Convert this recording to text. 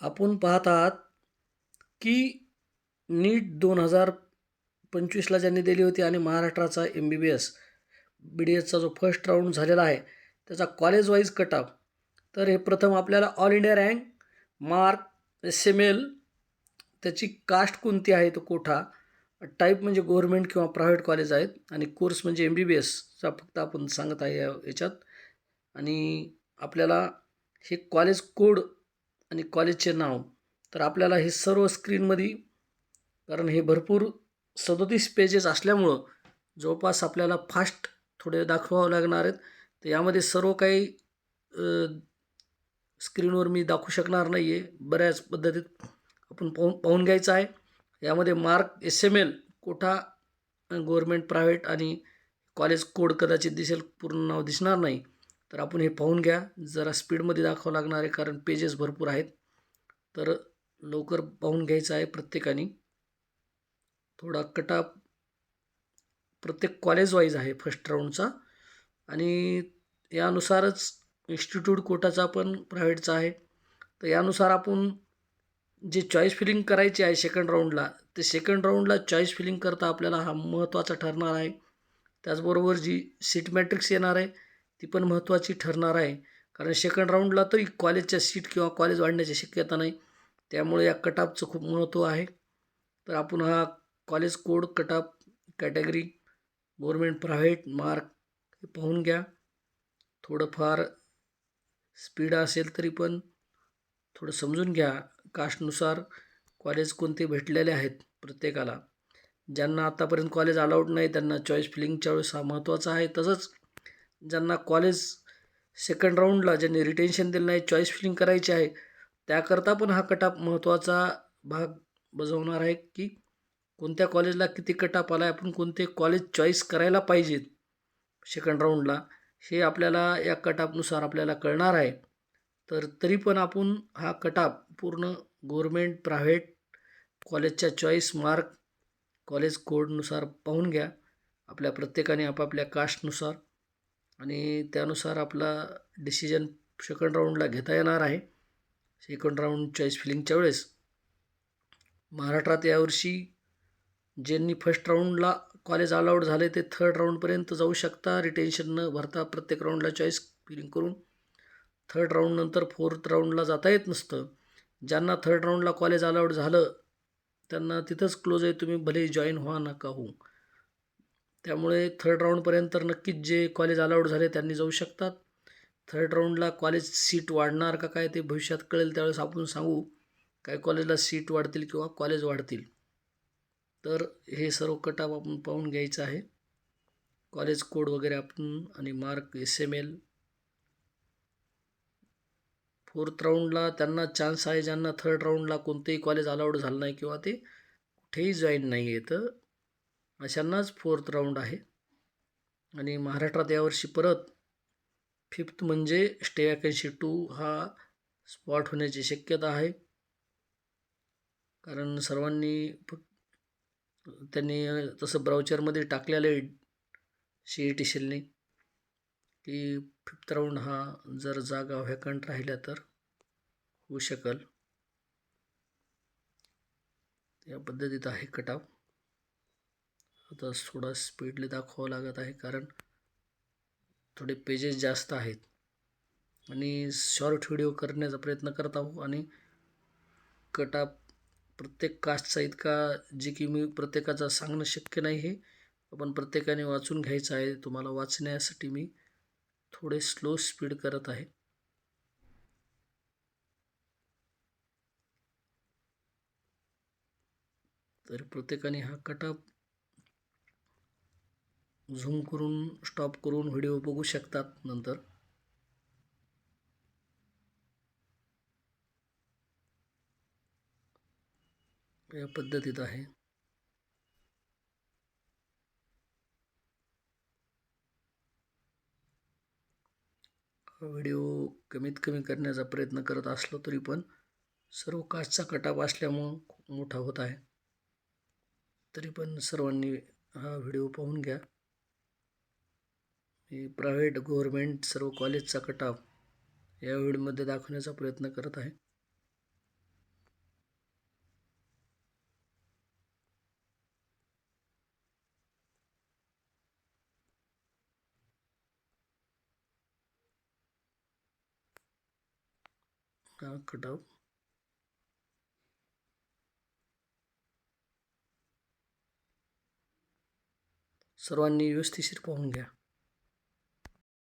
आपण पाहत आहात की नीट दोन हजार पंचवीसला ज्यांनी दिली होती आणि महाराष्ट्राचा M B B S B D एसचा जो फर्स्ट राऊंड झालेला आहे त्याचा कॉलेज वाईज कट ऑफ तर हे प्रथम आपल्याला all India rank mark S M L त्याची कास्ट कोणती आहे तो कोठा टाईप म्हणजे गव्हर्मेंट किंवा प्रायव्हेट कॉलेज आहेत आणि कोर्स म्हणजे एम बी बी एसचा फक्त आपण सांगत आहे या याच्यात. आणि आपल्याला हे कॉलेज कोड आणि कॉलेजचे नाव. तर आपल्याला हे सर्व स्क्रीनमध्ये कारण हे भरपूर सदोतीस पेजेस असल्यामुळं जवळपास आपल्याला फास्ट थोडे दाखवावं लागणार आहेत. तर यामध्ये सर्व काही स्क्रीनवर मी दाखवू शकणार नाही आहे बऱ्याच पद्धतीत आपण पाहून पाहून घ्यायचं आहे. यामध्ये mark S M L quota government private आणि कॉलेज कोड कदाचित दिसेल पूर्ण नाव दिसणार नाही. तर आपण हे पाहून घ्या. जरा स्पीडमध्ये दाखवावं लागणार आहे कारण पेजेस भरपूर आहेत. तर लवकर पाहून घ्यायचं आहे प्रत्येकाने. थोडा कटा प्रत्येक कॉलेज वाईज आहे फर्स्ट राऊंडचा आणि यानुसारच इन्स्टिट्यूट कोटाचा पण प्रायव्हेटचा आहे. तर यानुसार आपण जे चॉईस फिलिंग करायची आहे सेकंड राऊंडला ते सेकंड राऊंडला चॉईस फिलिंग करता आपल्याला हा महत्त्वाचा ठरणार आहे. त्याचबरोबर जी सीट मॅट्रिक्स येणार आहे ती पण महत्त्वाची ठरणार आहे. कारण सेकंड राऊंडला तरी कॉलेजच्या सीट किंवा कॉलेज वाढण्याची शक्यता नाही. त्यामुळे या कटापचं खूप महत्त्व आहे. तर आपण हा college code cutoff category government private mark हे पाहून घ्या. थोडंफार स्पीड असेल तरी पण थोडं समजून घ्या कास्टनुसार कॉलेज कोणते भेटलेले आहेत प्रत्येकाला. ज्यांना आत्तापर्यंत कॉलेज अलाउड नाही त्यांना चॉईस फिलिंगच्या वेळेस हा महत्त्वाचा आहे. तसंच ज्यांना कॉलेज सेकंड राऊंडला ज्यांनी रिटेन्शन दिलं नाही चॉईस फिलिंग करायची आहे त्याकरता पण हा कटाप महत्त्वाचा भाग बजावणार आहे की कोणत्या कॉलेजला किती कटाप आला आहे आपण कोणते कॉलेज चॉईस करायला पाहिजेत सेकंड राऊंडला हे आपल्याला या कटापनुसार आपल्याला कळणार आहे. तर तरी पण आपण हा कटाप पूर्ण गव्हर्मेंट प्रायव्हेट कॉलेजच्या चॉईस मार्क कॉलेज कोडनुसार पाहून घ्या. आपल्या प्रत्येकाने आपापल्या कास्टनुसार आणि त्यानुसार आपला डिसिजन सेकंड राऊंडला घेता येणार आहे. सेकंड राऊंड चॉईस फिलिंगच्या वेळेस. महाराष्ट्रात यावर्षी ज्यांनी फर्स्ट राऊंडला कॉलेज अलाउड झाले ते थर्ड राऊंडपर्यंत जाऊ शकता. रिटेन्शन न भरता प्रत्येक राऊंडला चॉईस फिलिंग करून थर्ड राऊंडनंतर फोर्थ राऊंडला जाता येत नसतं. ज्यांना थर्ड राऊंडला कॉलेज अलाउड झालं त्यांना तिथंच क्लोज आहे. तुम्ही भले जॉईन व्हा नका हो त्यामुळे थर्ड राऊंडपर्यंत तर नक्कीच जे कॉलेज अलाउड झाले त्यांनी जाऊ शकतात. थर्ड राऊंडला कॉलेज सीट वाढणार का काय ते भविष्यात कळेल त्यावेळेस आपण सांगू काय कॉलेजला सीट वाढतील किंवा कॉलेज वाढतील. तर हे सर्व कटाप आपण पाहून घ्यायचं आहे. कॉलेज कोड वगैरे आपण आणि mark S M L fourth राऊंडला त्यांना चान्स आहे ज्यांना थर्ड राऊंडला कोणतेही कॉलेज अलाउड झालं नाही किंवा ते कुठेही जॉईन नाही आहे तर अशांनाच फोर्थ राऊंड आहे. आणि महाराष्ट्रात यावर्षी परत फिफ्थ म्हणजे स्टे वॅकन्सी टू हा स्पॉट होण्याची शक्यता आहे. कारण सर्वांनी फक्त त्यांनी तसं ब्राउचरमध्ये टाकलेलं आहे सी ई टी सीलने की फिफ्थ राऊंड हा जर जागा व्हॅकंट राहिल्या तर होऊ शकल. या पद्धतीत आहे कटाव आता थोडा स्पीडली दाखवावं लागत आहे कारण थोडे पेजेस जास्त आहेत. आणि शॉर्ट व्हिडिओ करण्याचा प्रयत्न करत आहो आणि कटा प्रत्येक कास्टचा इतका जे की मी प्रत्येकाचा सांगणं शक्य नाही हे आपण प्रत्येकाने वाचून घ्यायचं आहे. तुम्हाला वाचण्यासाठी मी थोडे स्लो स्पीड करत आहे. तर प्रत्येकाने हा कटाप झूम करून स्टॉप करून व्हिडिओ बघू शकतात नंतर. या पद्धतीत आहे. हा व्हिडिओ कमीत कमी करण्याचा प्रयत्न करत असलो तरी पण सर्व काचचा कटाप असल्यामुळं खूप मोठा होत आहे. तरी पण सर्वांनी हा व्हिडिओ पाहून घ्या. मी प्रायव्हेट गव्हर्मेंट सर्व कॉलेजचा कटाव या व्हिडिओमध्ये दाखवण्याचा प्रयत्न करत आहे. हा कटाव. सर्वांनी व्यवस्थिशीर पाहून घ्या.